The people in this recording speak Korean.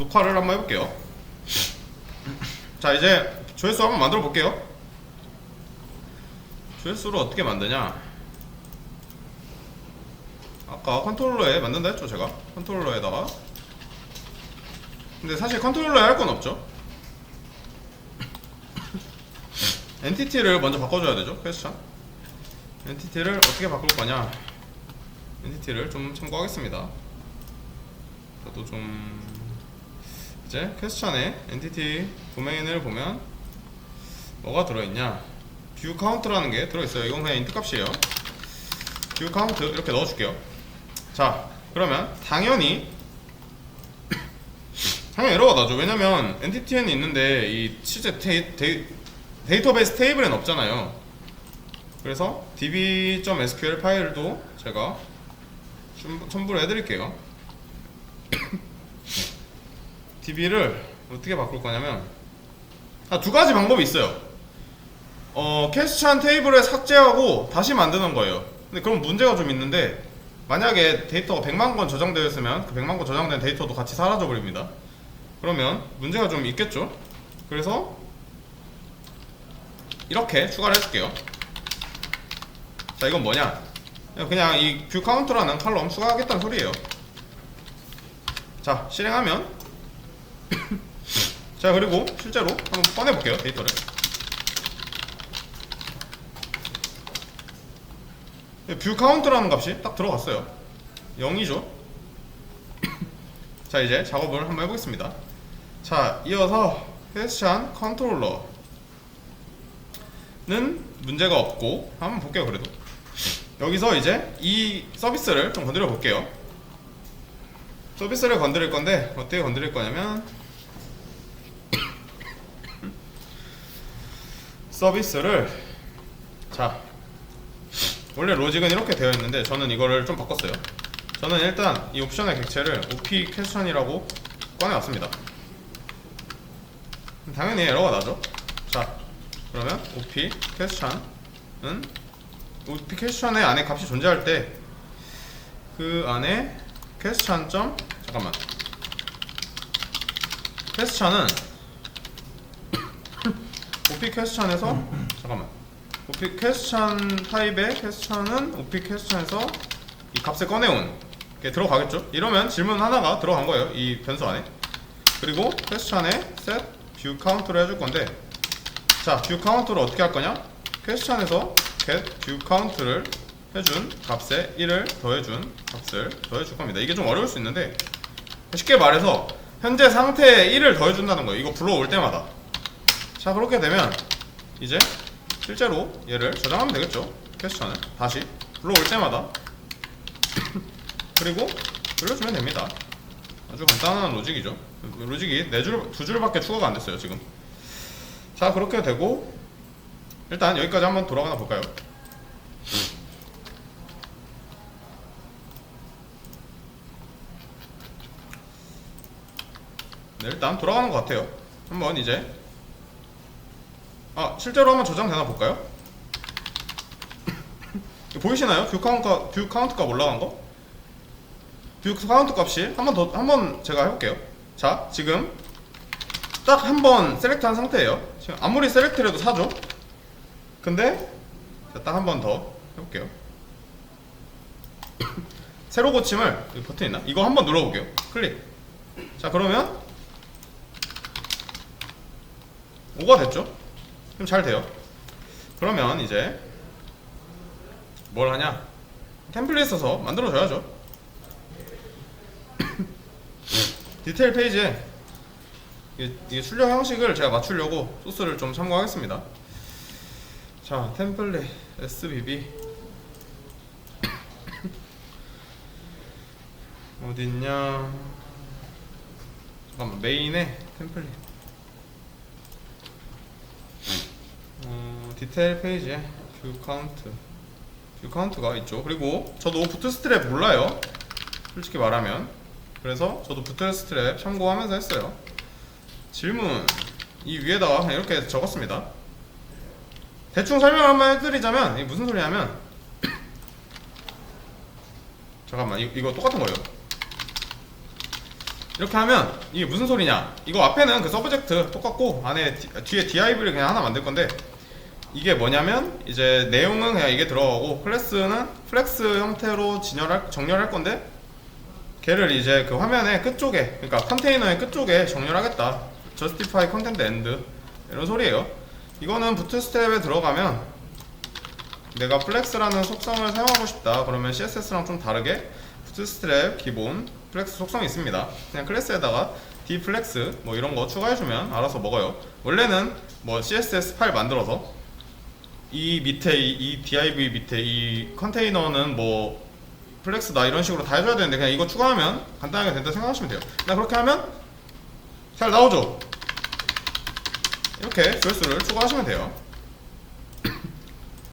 녹화를 한번 해볼게요. 자 이제 조회수 한번 만들어 볼게요. 조회수를 어떻게 만드냐? 아까 컨트롤러에 만든다 했죠 제가 컨트롤러에다가 근데 사실 컨트롤러에 할 건 없죠. 엔티티를 먼저 바꿔줘야 되죠 퀘스천. 엔티티를 어떻게 바꿀 거냐? 엔티티를 좀 참고하겠습니다. 저도 좀 이제 퀘스천에 엔티티 도메인을 보면 뭐가 들어있냐? 뷰 카운트라는 게 들어있어요. 이건 그냥 인트 값이에요. 뷰 카운트 이렇게 넣어줄게요. 자 그러면 당연히 당연히 에러가 나죠. 왜냐면 엔티티에는 있는데 이 실제 데이, 데이, 데이터베이스 테이블엔 없잖아요. 그래서 db.sql 파일도 제가 첨부- 첨부를 해드릴게요 DB를 어떻게 바꿀 거냐면 아, 두 가지 방법이 있어요. 어, 캐스천 테이블을 삭제하고 다시 만드는 거예요. 근데 그럼 문제가 좀 있는데 만약에 데이터가 100만 건 저장되어 있으면 그 100만 건 저장된 데이터도 같이 사라져 버립니다. 그러면 문제가 좀 있겠죠? 그래서 이렇게 추가를 해줄게요. 자, 이건 뭐냐? 그냥 이 뷰 카운트라는 칼럼 추가하겠다는 소리예요. 자, 실행하면 자 그리고 실제로 한번 꺼내볼게요 데이터를. 뷰 카운트라는 값이 딱 들어갔어요. 0이죠? 자 이제 작업을 한번 해보겠습니다. 자 이어서 퀘스천 컨트롤러는 문제가 없고 한번 볼게요 그래도. 여기서 이제 이 서비스를 좀 건드려 볼게요. 서비스를 건드릴 건데 어떻게 건드릴 거냐면 서비스를 자 원래 로직은 이렇게 되어 있는데 저는 이거를 좀 바꿨어요. 저는 일단 이 옵션의 객체를 op 퀘스천이라고 꺼내왔습니다. 당연히 에러가 나죠. 자 그러면 op 퀘스천은 op 퀘스천의 안에 값이 존재할 때 그 안에 퀘스천 점 잠깐만 퀘스천은 OP 퀘스천에서 잠깐만. OP 퀘스천 타입의 퀘스천은 OP 퀘스천에서 이 값을 꺼내온 게 들어가겠죠? 이러면 질문 하나가 들어간 거예요 이 변수 안에. 그리고 퀘스천에 set view count를 해줄 건데 자 view count를 어떻게 할 거냐? 퀘스천에서 get view count를 해준 값에 1을 더해준 값을 더해줄 겁니다. 이게 좀 어려울 수 있는데 쉽게 말해서 현재 상태에 1을 더해준다는 거예요. 이거 불러올 때마다 자 그렇게 되면 이제 실제로 얘를 저장하면 되겠죠? 퀘스천을 다시 불러올 때마다. 그리고 돌려주면 됩니다. 아주 간단한 로직이죠. 로직이 네 줄, 두 줄밖에 추가가 안 됐어요 지금. 자 그렇게 되고 일단 여기까지 한번 돌아가나 볼까요? 네 일단 돌아가는 것 같아요. 한번 이제 아 실제로 한번 저장되나 볼까요? 보이시나요? 뷰 카운트 뷰 카운트 값 올라간 거? 뷰 카운트 값이 한 번 더 한 번 제가 해볼게요. 자 지금 딱 한 번 셀렉트한 상태예요. 지금 아무리 셀렉트를 해도 사죠. 근데 딱 한 번 더 해볼게요. 새로 고침을 버튼 있나? 이거 한 번 눌러볼게요. 클릭. 자 그러면 5가 됐죠? 그럼 잘 돼요. 그러면 이제 뭘 하냐? 템플릿 써서 만들어줘야죠. 디테일 페이지에 이게, 출력 형식을 제가 맞추려고 소스를 좀 참고하겠습니다. 자, 템플릿 SBB 어딨냐? 잠깐만 메인에 템플릿 어, 디테일 페이지에 뷰 카운트. 뷰 카운트가 있죠. 그리고 저도 부트스트랩 몰라요. 솔직히 말하면. 그래서 저도 부트스트랩 참고하면서 했어요. 질문. 이 위에다가 그냥 이렇게 적었습니다. 대충 설명 한번 해드리자면 이게 무슨 소리냐면 잠깐만 이, 이거 똑같은 거예요. 이렇게 하면 이게 무슨 소리냐? 이거 앞에는 그 서브젝트 똑같고 안에 디- 뒤에 div를 그냥 하나 만들 건데 이게 뭐냐면 이제 내용은 그냥 이게 들어가고 클래스는 플렉스 형태로 진열할 정렬할 건데 걔를 이제 그 화면의 끝쪽에 그러니까 컨테이너의 끝쪽에 정렬하겠다. Justify content end 이런 소리예요. 이거는 부트스트랩에 들어가면 내가 플렉스라는 속성을 사용하고 싶다. 그러면 CSS랑 좀 다르게 부트스트랩 기본 플렉스 속성이 있습니다. 그냥 클래스에다가 dflex 뭐 이런 거 추가해주면 알아서 먹어요. 원래는 뭐 CSS 파일 만들어서 이 밑에 이, 이 div 밑에 이 컨테이너는 뭐 플렉스다 이런 식으로 다 해줘야 되는데 그냥 이거 추가하면 간단하게 된다 생각하시면 돼요. 그냥 그렇게 하면 잘 나오죠? 이렇게 조회수를 추가하시면 돼요